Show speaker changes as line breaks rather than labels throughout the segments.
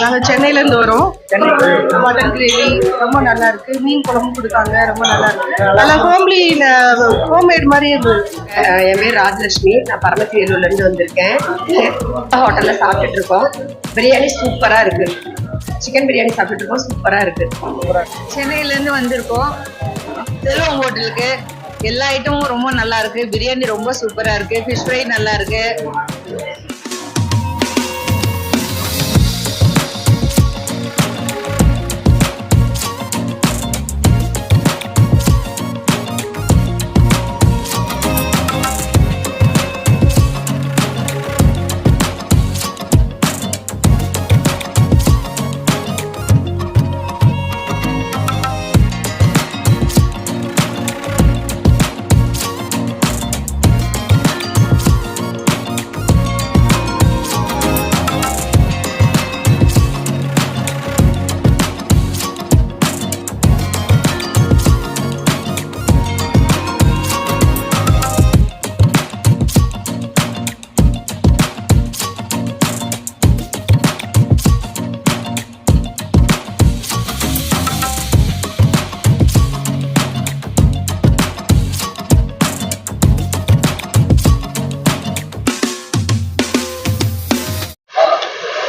நாங்கள் சென்னையிலேருந்து வரோம். மட்டன் கிரேவி ரொம்ப நல்லா இருக்கு. மீன் குழம்பு கொடுத்தாங்க ரொம்ப நல்லா இருக்கு. நல்லா ஹோம்லி ஹோம்மேட் மாதிரி
என் பேர் ராஜலட்சுமி. நான் பரமத்திவேலூர்ல இருந்து வந்திருக்கேன். ஹோட்டல்ல சாப்பிட்டுட்டு இருக்கோம். பிரியாணி சூப்பரா இருக்கு. சிக்கன் பிரியாணி சாப்பிட்டுட்டு இருக்கோம். சூப்பரா இருக்கு.
சென்னையிலேருந்து வந்திருக்கோம். செல்வம் ஹோட்டலுக்கு. எல்லா ஐட்டமும் ரொம்ப நல்லா இருக்கு. பிரியாணி ரொம்ப சூப்பரா இருக்கு. ஃபிஷ் ஃப்ரை நல்லா இருக்கு.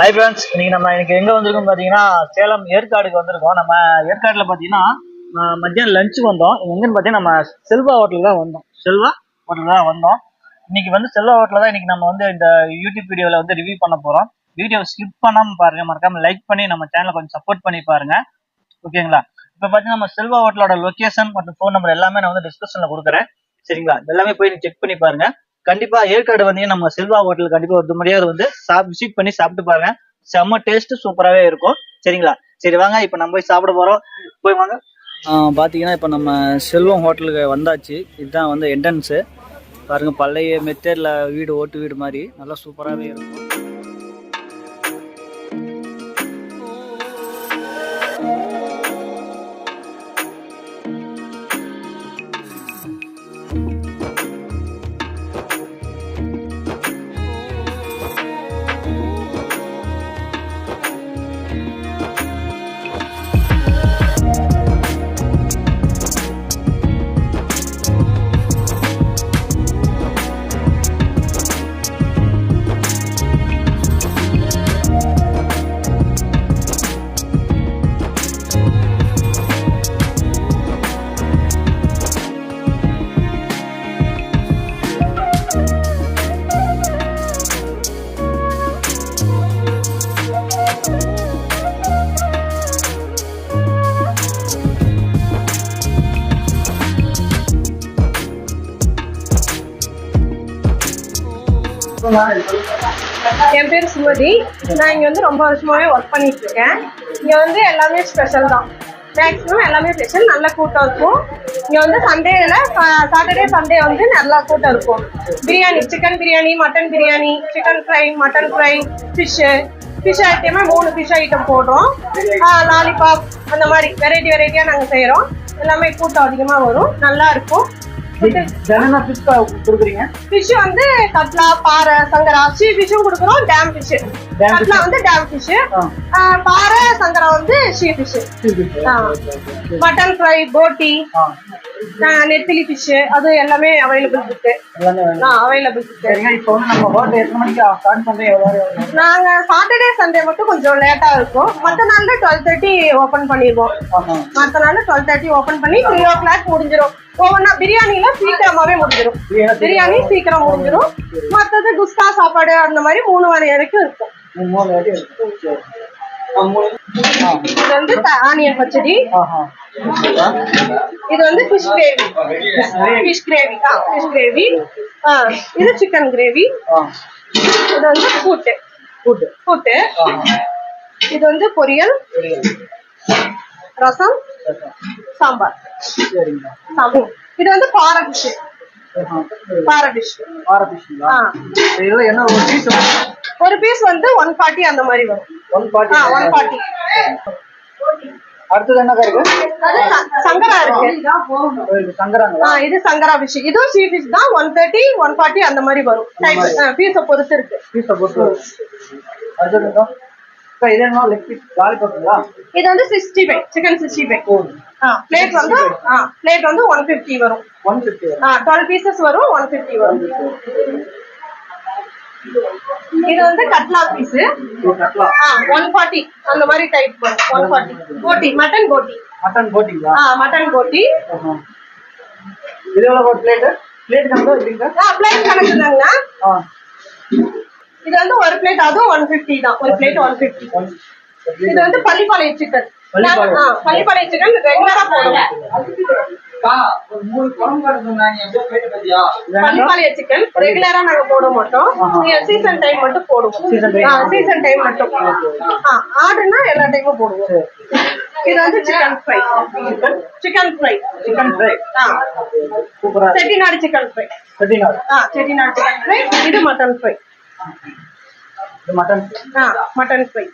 ஹை ஃப்ரெண்ட்ஸ் இன்னைக்கு நம்ம இன்னைக்கு எங்க வந்திருக்கோம் பாத்தீங்கன்னா சேலம் ஏற்காடுக்கு வந்திருக்கோம். நம்ம ஏற்காடுல பாத்தீங்கன்னா மத்தியானம் லஞ்சுக்கு வந்தோம். எங்கன்னு பாத்தீங்கன்னா நம்ம செல்வா ஹோட்டல் தான் வந்தோம். செல்வா ஹோட்டல் தான் வந்தோம். இன்னைக்கு வந்து செல்வா ஹோட்டல் தான் இன்னைக்கு நம்ம வந்து இந்த யூடியூப் வீடியோல வந்து ரிவ்யூ பண்ண போறோம். வீடியோ ஸ்கிப் பண்ணாம பாருங்க மறக்காம லைக் பண்ணி நம்ம சேனலை கொஞ்சம் சப்போர்ட் பண்ணி பாருங்க. ஓகேங்களா இப்போ பாத்தீங்கன்னா நம்ம செல்வா ஹோட்டலோட லொகேஷன் மற்றும் ஃபோன் நம்பர் எல்லாமே நான் வந்து டிஸ்கிரிப்ஷன்ல கொடுக்குறேன். சரிங்களா? எல்லாமே போய் செக் பண்ணி பாருங்க. கண்டிப்பா ஏற்காடு வந்து நம்ம செல்வா ஹோட்டல் கண்டிப்பா ஒரு முறையாவது வந்து விசிட் பண்ணி சாப்பிட்டு பாருங்க. செம்ம டேஸ்ட் சூப்பராகவே இருக்கும். சரிங்களா? சரி வாங்க. இப்போ நம்ம போய் சாப்பிட போறோம். போய் வாங்க. பார்த்தீங்கன்னா இப்போ நம்ம செல்வம் ஹோட்டலுக்கு வந்தாச்சு. இதுதான் வந்து என்ட்ரன்ஸு பாருங்க பழைய மெத்தேடில் வீடு ஓட்டு வீடு மாதிரி. நல்லா சூப்பராகவே இருக்கும்.
என் பேர் சுமதி. நான் இங்கே வந்து ரொம்ப வருஷமாகவே ஒர்க் பண்ணிட்டு இருக்கேன் இங்கே வந்து எல்லாமே ஸ்பெஷல் தான். மேக்ஸிமம் எல்லாமே ஸ்பெஷல் நல்ல கூட்டம் இருக்கும். இங்கே வந்து சண்டேல சாட்டர்டே சண்டே வந்து நல்லா கூட்டம் இருக்கும். Biryani chicken biryani mutton biryani chicken fry mutton fry fish fish ஐட்டமே மூணு ஃபிஷ் ஐட்டம் போடுறோம். லாலிபாப் அந்த மாதிரி வெரைட்டி வெரைட்டியாக நாங்கள் செய்கிறோம் எல்லாமே கூட்டம் அதிகமாக வரும். நல்லா இருக்கும்.
ஃபிஷ் கொடுக்குறீங்க?
ஃபிஷ் வந்து கட்லா பாறை சங்கரா சீ ஃபிஷ்ஷும் கொடுக்குறோம் டேம் ஃபிஷ் கட்லா வந்து டேம் ஃபிஷ். பாறை சங்கரா வந்து ஷீ ஃபிஷ் மட்டன் ஃப்ரை போட்டி நெத்திலி ஃபிஷ் அது எல்லாமே அவைலபிள் இருக்கு. அவைலபிள் இருக்கு.
சரிங்க இப்போ வந்து நம்ம ஹோட்டல் எத்தனை மணிக்கு ஸ்டார்ட் பண்ணுறோம் எவ்வளோ
நாங்க சாட்டர்டே சண்டே மட்டும் கொஞ்சம் லேட்டா இருக்கும். மற்ற நாள்ல டுவெல் தேர்ட்டி ஓபன் பண்ணிடுவோம் மற்ற நாள்ல டுவெல் தேர்ட்டி ஓபன் பண்ணி த்ரீ ஓ கிளாக் முடிஞ்சிடும் ஒவ்வொன்றா பிரியாணில சீக்கிரமாவே முடிஞ்சிடும் பிரியாணி சீக்கிரம் முடிஞ்சிடும் மற்றது குஸ்கா சாப்பாடு அந்த மாதிரி மூணு வரை வரைக்கும் இருக்கும். இது வந்து ஆனியன் பச்சடி. இது வந்து fish gravy fish gravy fish gravy இது சிக்கன் கிரேவி இது வந்து கூட்டு.
கூட்டு.
கூட்டு. இது வந்து பொரியல். ரசம் சாம்பார்.
சரிங்க.
சாம்பார். இது வந்து பாறை
ஆஹா.
பாறை
ஃபிஷ்ங்களா
ஆ.
இதெல்லாம் என்ன ஒரு பீஸ்
ஒரு பீஸ் வந்து ஒன் ஃபார்ட்டி அந்த மாதிரி வரும்.
ஒன் ஃபார்ட்டி
ஆ ஒன் ஃபார்ட்டி
அடுத்தது என்னக்கா இருக்கு
சங்கரா இருக்கு. ஆ இது சங்கரா ஃபிஷ் இதுவும் சீ ஃபிஷ் தான். ஒன் தேர்ட்டி ஒன் ஃபார்ட்டி அந்த மாதிரி வரும். டைப் பீஸை பொறுத்து இருக்கு.
பீஸை பொறுத்து அடுத்ததுக்கா அக்கா இது என்ன? லெக் பீஸ் லாலிபாப்புங்களா
இது வந்து sixty five chicken sixty five. Plate வந்து பிளேட் வந்து ஒன் ஃபிஃப்டி வரும்.
ஒன் ஃபிஃப்டி
டுவெல் பீசஸ் வரும் ஒன் ஃபிஃப்டி வரும். இது வந்து கட்லா பீஸ். ஒன் ஃபார்ட்டி அந்த மாதிரி டைப் வரும். ஒன் ஃபார்ட்டி போட்டி மட்டன் போட்டி
மட்டன் போட்டிங்களா
ஆ மட்டன் போட்டி
இது எவ்வளோ ஒரு பிளேட்டு பிளேட் நம்பர் எப்படிங்க
ஆ பிளேட் கணக்கு தாங்கண்ணா
ஆ.
இது வந்து ஒரு பிளேட் அதுவும் ஒன் ஃபிஃப்டி தான். ஒரு பிளேட் ஒன் ஃபிஃப்டி இது வந்து பள்ளிப்பாளையம் சிக்கன்.
பள்ளிப்பாளையம்.
சிக்கன் ரெகுலரா போடுவோம். பள்ளிப்பாளையம் சிக்கன் ரெகுலரா நாங்க போட மாட்டோம். சீசன் டைம் மட்டும் போடுவோம். சீசன் டைம் மட்டும். ஆர்டர்னா எல்லா டைமும் போடுவோம். இது வந்து chicken fry chicken fry
chicken fry சூப்பரா
செட்டிநாடு சிக்கன் ஃப்ரை
செட்டிநாடு.
ஆ செட்டிநாடு சிக்கன் ஃப்ரை இது mutton fry
mutton
mutton fry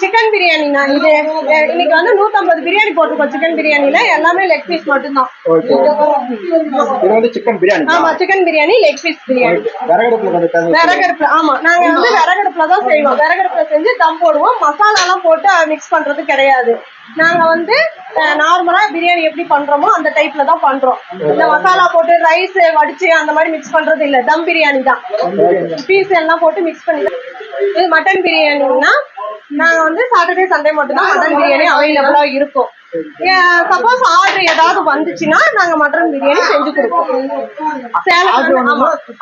chicken பிரியாணிண்ணா இது இன்னைக்கு வந்து 150 பிரியாணி போட்டிருக்கோம் சிக்கன் பிரியாணில எல்லாமே லெக் பீஸ் மட்டும்தான்.
ஓகே இது வந்து சிக்கன் பிரியாணி
ஆமா chicken biryani leg piece biryani
விறகடுப்புல
ஆமா. நாங்க வந்து விறகடுப்புல தான் செய்வோம். விறகடுப்புல செஞ்சு தம் போடுவோம். மசாலா எல்லாம் போட்டு மிக்ஸ் பண்றது கிடையாது. நாங்கள் வந்து நார்மலாக பிரியாணி எப்படி பண்ணுறோமோ அந்த டைப்பில் தான் பண்ணுறோம் இந்த மசாலா போட்டு ரைஸ் வடித்து அந்த மாதிரி மிக்ஸ் பண்ணுறது இல்லை. தம் பிரியாணி தான். பீஸ் எல்லாம் போட்டு மிக்ஸ் பண்ணி இது மட்டன் பிரியாணின்னா நாங்கள் வந்து சாட்டர்டே சண்டே மட்டும்தான் மட்டன் பிரியாணி அவைலபிளாக இருக்கும். சப்போஸ் ஆர்டர் ஏதாவது வந்துச்சுன்னா நாங்க மட்டன் பிரியாணி செஞ்சு கொடுப்போம்.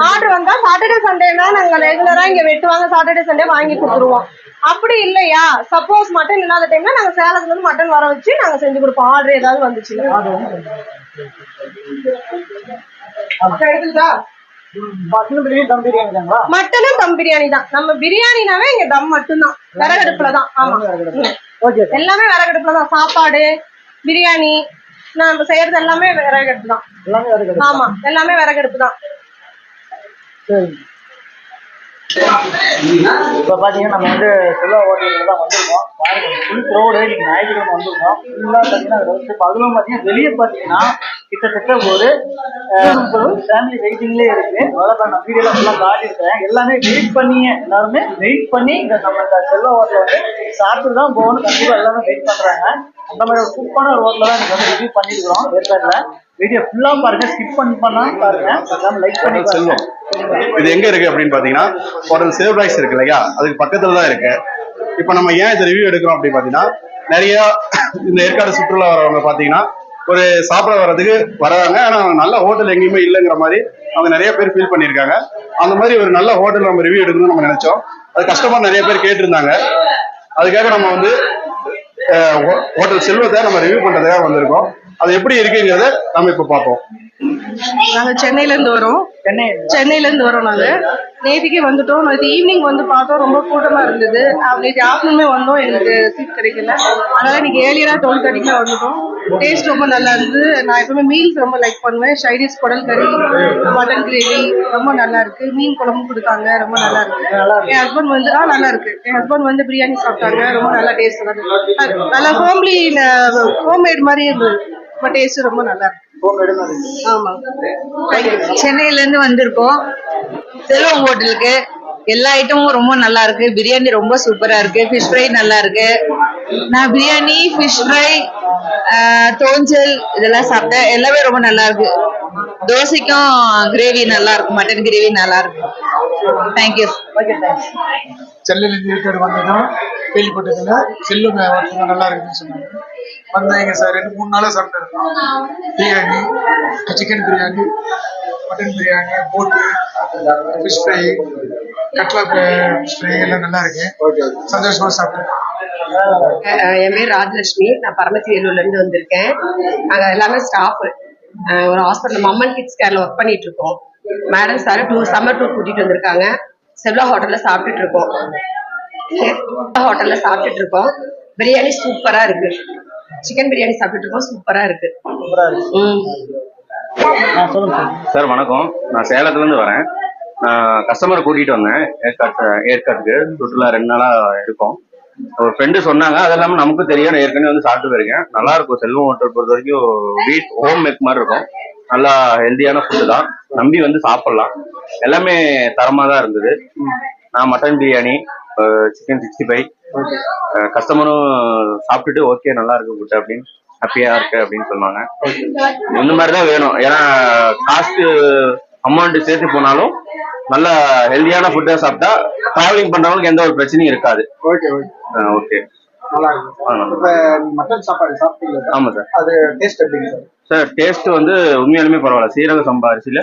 ஆர்டர் வந்தா சாட்டர்டே சண்டேனா நாங்க ரெகுலரா இங்க வெட்டுவாங்க. சாட்டர்டே சண்டே வாங்கி கொடுத்துருவோம். அப்படி இல்லையா? சப்போஸ் மட்டன் இல்லாத டைம்ல நாங்க சேலத்துல இருந்து மட்டன் வர வச்சு நாங்க செஞ்சு கொடுப்போம். ஆர்டர் ஏதாவது வந்துச்சுன்னா. மட்டனும் தம் பிரியாணி தான். நம்ம பிரியாணினாவே இங்க தம் மட்டும்தான். விறகடுப்புல தான். ஆமா. எல்லாமே விறகடுப்புல தான். சாப்பாடு பிரியாணி நம்ம செய்யறது எல்லாமே விறகடுப்பு தான். ஆமா எல்லாமே விறகடுப்பு தான்.
சரி இப்போ பார்த்தீங்கன்னா நம்ம வந்து செல்வா ஹோட்டலுக்கு தான் வந்திருக்கோம். பாருங்க ஃபுல் க்ரௌடு நீங்கள் ஞாயிற்றுக்கிழமை வந்திருக்கோம். ஃபுல்லாக பார்த்தீங்கன்னா அதில் இப்போ அதுவும் பார்த்தீங்கன்னா வெளியே பார்த்தீங்கன்னா கிட்டத்தட்ட ஒரு ஃபேமிலி வெயிட்டிங்லேயே இருக்கு. அவ்வளோ நான் வீடியோலாம் ஃபுல்லாக காட்டியிருக்கிறேன். எல்லாமே வெயிட் பண்ணியே எல்லாருமே வெயிட் பண்ணி இந்த நம்ம இந்த செல்வா ஹோட்டலில் வந்து சாப்பிட்டு தான் போகணும். கண்டிப்பாக எல்லாமே வெயிட் பண்ணுறாங்க அந்த மாதிரி ஒரு சூப்பரான ஒரு ஹோட்டலில் தான் நீங்கள் வந்து ரிவ்யூ பண்ணியிருக்கிறோம். ஏற்காட்டில் வீடியோ ஃபுல்லாக பாருங்க. ஸ்கிப் பண்ணி பண்ணால் பாருங்க. லைக் பண்ணி
செல்வம் இது எங்க இருக்கு அப்படின்னு பாத்தீங்கன்னா ஹோட்டல் சேவ் ரைஸ் இருக்கு இல்லையா? அதுக்கு பக்கத்துல தான் இருக்கு. இப்போ நம்ம ஏன் இந்த ரிவ்யூ எடுக்கிறோம் அப்படின்னு பாத்தீங்கன்னா நிறைய இந்த ஏற்காடு சுற்றுலா வரவங்க பாத்தீங்கன்னா ஒரு சாப்பிட வர்றதுக்கு வராங்க. ஆனா நல்ல ஹோட்டல் எங்கேயுமே இல்லைங்கிற மாதிரி அவங்க நிறைய பேர் ஃபீல் பண்ணியிருக்காங்க. அந்த மாதிரி ஒரு நல்ல ஹோட்டல் நம்ம ரிவ்யூ எடுக்கணும்னு நம்ம நினைச்சோம். அது கஸ்டமர் நிறைய பேர் கேட்டிருந்தாங்க. அதுக்காக நம்ம வந்து ஹோட்டல் செல்வத்தை நம்ம ரிவ்யூ பண்றதுக்காக வந்திருக்கோம். அது எப்படி இருக்குங்கிறத நம்ம இப்போ பார்ப்போம்.
நாங்க சென்னையில இருந்து வரோம்.
சென்னை
சென்னையில இருந்து வரோம் நாங்க. நேற்றுக்கே வந்துட்டோம். நேற்று ஈவினிங் வந்து பார்த்தோம். ரொம்ப கூட்டமா இருந்தது. நேற்று ஆஃப்டர்நூனே வந்தோம். எங்களுக்கு சீட் கிடைக்கல. அதனால இன்னைக்கு ஏழியரா டுவெல் தேர்ட்டிக்கு வந்துட்டோம். டேஸ்ட் ரொம்ப நல்லா இருந்தது. நான் எப்பவுமே மீல்ஸ் ரொம்ப லைக் பண்ணுவேன். ஷைடிஸ் குடல் கறி மட்டன் கிரேவி ரொம்ப நல்லா இருக்கு. மீன் குழம்பு கொடுத்தாங்க. ரொம்ப நல்லா இருக்கு. என் ஹஸ்பண்ட் வந்து ஆ நல்லா இருக்கு. என் ஹஸ்பண்ட் வந்து பிரியாணி சாப்பிட்டாங்க. ரொம்ப நல்லா டேஸ்ட் நல்லா நல்லா ஹோம்லி ஹோம்மேட் மாதிரி இருந்தது. பட் டேஸ்ட் ரொம்ப நல்லா இருக்கு.
சென்னையில இருந்து வந்திருக்கோம். செல்வம் ஹோட்டலுக்கு. எல்லா ஐட்டமும் ரொம்ப நல்லா இருக்கு பிரியாணி ரொம்ப சூப்பரா இருக்கு ஃபிஷ் ஃப்ரை நல்லா இருக்கு நான் பிரியாணி ஃபிஷ் ஃப்ரை தோஞ்சல் இதெல்லாம் சாப்பிட்டேன். எல்லாமே ரொம்ப நல்லா இருக்கு தோசைக்கும் கிரேவி நல்லா இருக்கு மட்டன் கிரேவி நல்லா இருக்கு தேங்க்யூ
ஓகே தேங்க்ஸ்
ஏற்காடு வந்ததும் கேள்விப்பட்டதுல செல்லு நல்லா இருக்குன்னு சொன்னாங்க. வந்தேன் சார். ரெண்டு மூணு நாளாக சாப்பிட்டுருக்கோம். பிரியாணி சிக்கன் பிரியாணி மட்டன் பிரியாணி போட்டு ஃபிஷ் ஃப்ரை கட்லா ஃபிஷ் ஃப்ரை எல்லாம் நல்லா இருக்கு. சந்தோஷமா சாப்பிட்டேன்
அஹ் என் பேர் ராஜலட்சுமி. நான் பரமத்தி வேலூர்ல இருந்து வந்திருக்கேன். நாங்க எல்லாமே ஸ்டாஃப் ஒரு ஹாஸ்பிட்டல் மம்மன் கிட்ஸ் கேர்ல ஒர்க் பண்ணிட்டு இருக்கோம். Madam sir to summer tour கூட்டிட்டு வந்திருக்காங்க. செல்வா ஹோட்டல்ல சாப்பிட்டுட்டு இருக்கோம். ஹோட்டல்ல சாப்பிட்டுட்டு இருக்கோம். பிரியாணி சூப்பரா இருக்கு. சிக்கன் பிரியாணி சாப்பிட்டுட்டு இருக்கோம். சூப்பரா இருக்கு.
சார்
வணக்கம். நான் சேலத்துல இருந்து வரேன். கஸ்டமரை கூட்டிட்டு வந்தேன். ஏற்காட்டு ஏற்காட்டுக்கு. சுற்றுலா ரெண்டு நாளா இருக்கும். ஒரு ஃப்ரெண்டு சொன்னாங்க அது இல்லாமல் நமக்கும் தெரியும் நான் ஏற்கனவே வந்து சாப்பிட்டு போயிருக்கேன். நல்லா இருக்கும். செல்வம் ஹோட்டல் பொறுத்த வரைக்கும் வீட் ஹோம் மேக் மாதிரி இருக்கும். நல்லா ஹெல்த்தியான ஃபுட்டு தான். நம்பி வந்து சாப்பிடலாம். எல்லாமே தரமாக தான் இருந்தது. நான் mutton biryani chicken sixty five கஸ்டமரும் சாப்பிட்டுட்டு ஓகே நல்லா இருக்கு ஃபுட்டு அப்படின்னு. ஹாப்பியா இருக்கு அப்படின்னு சொன்னாங்க. இந்த மாதிரி தான் வேணும். ஏன்னா காஸ்ட்டு அமௌண்ட் சேர்த்து போனாலும் நல்ல ஹெல்தியான ஃபுட்டா சாப்பிட்டா டிராவலிங் பண்றவங்களுக்கு எந்த ஒரு பிரச்சனையும் இருக்காது.
ஓகே ஓகே
ஆமா சார்
அது டேஸ்ட் எப்படிங்க சார்
சார் டேஸ்ட் வந்து உண்மையாலுமே பரவாயில்ல. சீரக சம்பா அரிசியில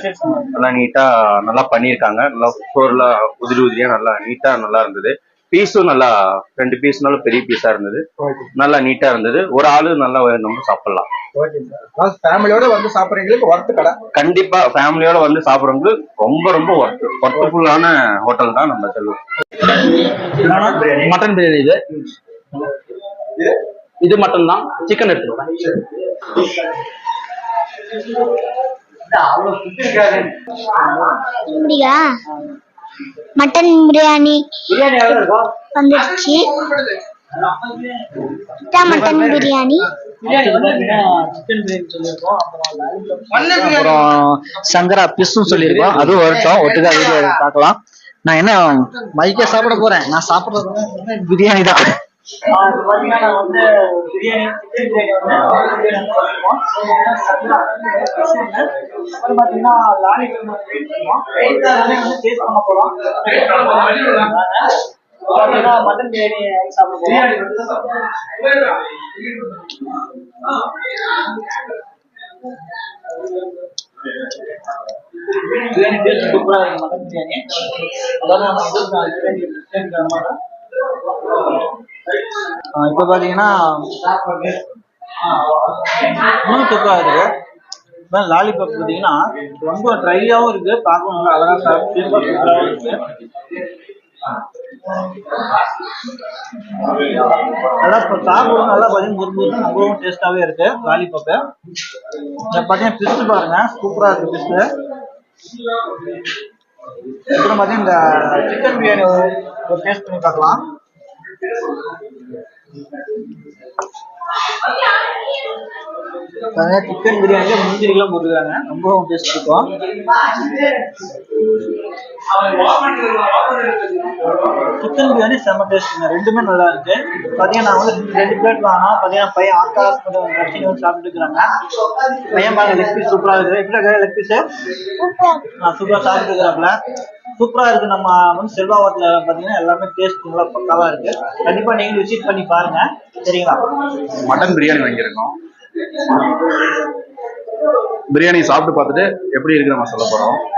நல்லா நீட்டா நல்லா பண்ணியிருக்காங்க. நல்லா சோறுலாம் உதிரி உதிரியா நல்லா நீட்டா நல்லா இருந்தது. பீஸும் நல்லா ரெண்டு பீஸ்னாலும் பெரிய பீஸா இருந்தது. நல்லா நீட்டா இருந்தது. ஒரு ஆளு நல்லா நம்ம சாப்பிடலாம்.
ஓகே சார் அதாவது ஃபேமிலியோட வந்து சாப்பிட்றீங்களுக்கு ஒர்த்து கடை?
கண்டிப்பா ஃபேமிலியோட வந்து சாப்பிடுறவங்களுக்கு ரொம்ப ரொம்ப ஒர்த் ஒர்த்துஃபுல்லான ஹோட்டல் தான் நம்ம செல்வம்.
மட்டன் பிரியாணி இது. இது? மட்டன் தான் சிக்கன்
இப்படியா மட்டன் பிரியாணி வந்துடுச்சு. இதான் மட்டன் பிரியாணி.
அப்புறம் சங்கரா பிஸ்ஸும் சொல்லியிருக்கோம். அதுவும் வரட்டும். ஒட்டுக்கா வீடியோ பார்க்கலாம். நான் என்ன மைக்கே சாப்பிட போறேன். நான் சாப்பிடுறது பிரியாணி தான். மட்டன் பிரியாணி சாப்பிட பிரியாணி டேஸ்ட் சூப்பரா இருக்கு மட்டன் பிரியாணி அதாவது நம்ம இது பிரியாணி பிரியாணி மாதிரி ஆஹ் இப்போ பார்த்தீங்கன்னா இன்னும் சூப்பரா இருக்கு. லாலிபாப் பார்த்தீங்கன்னா ரொம்ப ட்ரையாகவும் இருக்கு பார்க்கவும் நல்லா அழகா சாப்பிட்டு சூப்பராகவும் இருக்கு. நல்லா இப்போ சாப்பிடும் நல்லா பார்த்தீங்கன்னா முறு ரொம்பவும் டேஸ்டாவே இருக்கு லாலிபாப்பு இதை பார்த்தீங்கன்னா பிஸ்ட் பாருங்க சூப்பராக இருக்கு பிஸ்ட்டு அப்புறம் பார்த்தீங்கன்னா இந்த சிக்கன் பிரியாணி ஒரு- டேஸ்ட் பண்ணி பார்க்கலாம். சிக்கன் பிரியாணில கிலோ போட்டுருக்காங்க. ரொம்பவும் டேஸ்ட் இருக்கும். சிக்கன் பிரியாணி செம்ம டேஸ்ட்டுங்க ரெண்டுமே நல்லா இருக்கு. பாத்தீங்கன்னா நான் வந்து ரெண்டு- ரெண்டு பிளேட் வாங்கினா பாத்தீங்கன்னா பையன் ஆகாஷ் கொஞ்சம் வந்து சாப்பிட்டு இருக்கிறாங்க. பையன் பாருங்க லெக் பீஸ் சூப்பரா இருக்கு எப்படி இருக்கு லெக் பீஸ் சூப்பரா சாப்பிட்டு இருக்கிறாப்ல சூப்பரா இருக்கு. நம்ம வந்து செல்வா ஹோட்டல்ல பாத்தீங்கன்னா எல்லாமே டேஸ்ட் நல்லா பக்காவா இருக்கு. கண்டிப்பா நீங்க விசிட் பண்ணி பாருங்க. சரிங்களா?
மட்டன் பிரியாணி வாங்கியிருக்கோம். பிரியாணி சாப்பிட்டு பார்த்துட்டு எப்படி இருக்கு நம்ம சொல்ல போறோம்.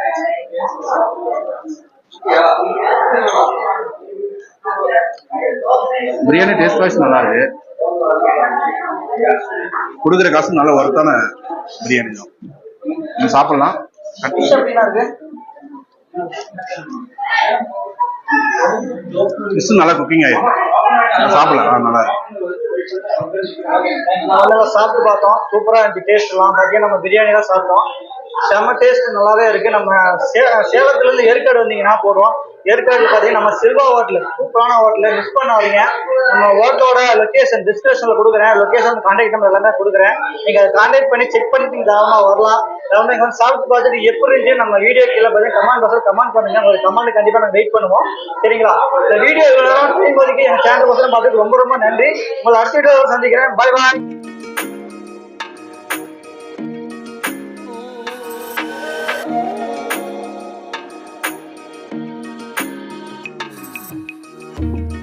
பிரியாணி டேஸ்ட் வைஸ் நல்லா இருக்கு கொடுக்குற காசு நல்ல ஒர்த்தான பிரியாணி தான். நீங்க சாப்பிடலாம். நல்லா குக்கிங் ஆயிருக்கு சாப்பிடலாம். நல்லா இருக்கு.
சாப்பிட்டு பார்த்தோம். சூப்பரா இருந்துச்சு. டேஸ்ட் எல்லாம். நம்ம பிரியாணி தான் சாப்பிட்டோம். செம்ம டேஸ்ட் நல்லாவே இருக்கு. நம்ம சே- சேலத்துல இருந்து ஏற்காடு வந்தீங்கன்னா போடுவோம் ஏற்காடு பாத்தீங்கன்னா நம்ம சில்வா ஹோட்டல் சூப்பரான ஹோட்டல. மிஸ் பண்ணாதீங்க. நம்ம ஹோட்டலோட லொக்கேஷன் டிஸ்கிரிப்ஷன்ல கொடுக்குறேன். லொகேஷன் கான்டாக்ட் நம்பர் எல்லாமே கொடுக்குறேன். நீங்க அதை கான்டாக்ட் பண்ணி செக் பண்ணிட்டு நீங்க தாராளமா வரலாம். அதாவது இங்கே வந்து சாப்பிட்டு பார்த்துட்டு எப்படி இருந்துச்சு நம்ம வீடியோ கீழே பார்த்தீங்கன்னா கமெண்ட் பாக்ஸில் கமெண்ட் பண்ணுங்க. உங்களுக்கு கமெண்ட் கண்டிப்பா நாங்கள் வெயிட் பண்ணுவோம். சரிங்களா? இந்த வீடியோ இவ்வளவு நேரம் செய்யும்போதுக்கு என் சேனல் பார்த்துட்டு ரொம்ப ரொம்ப நன்றி. உங்களை அடுத்த வீடியோ சந்திக்கிறேன். Bye bye Bye.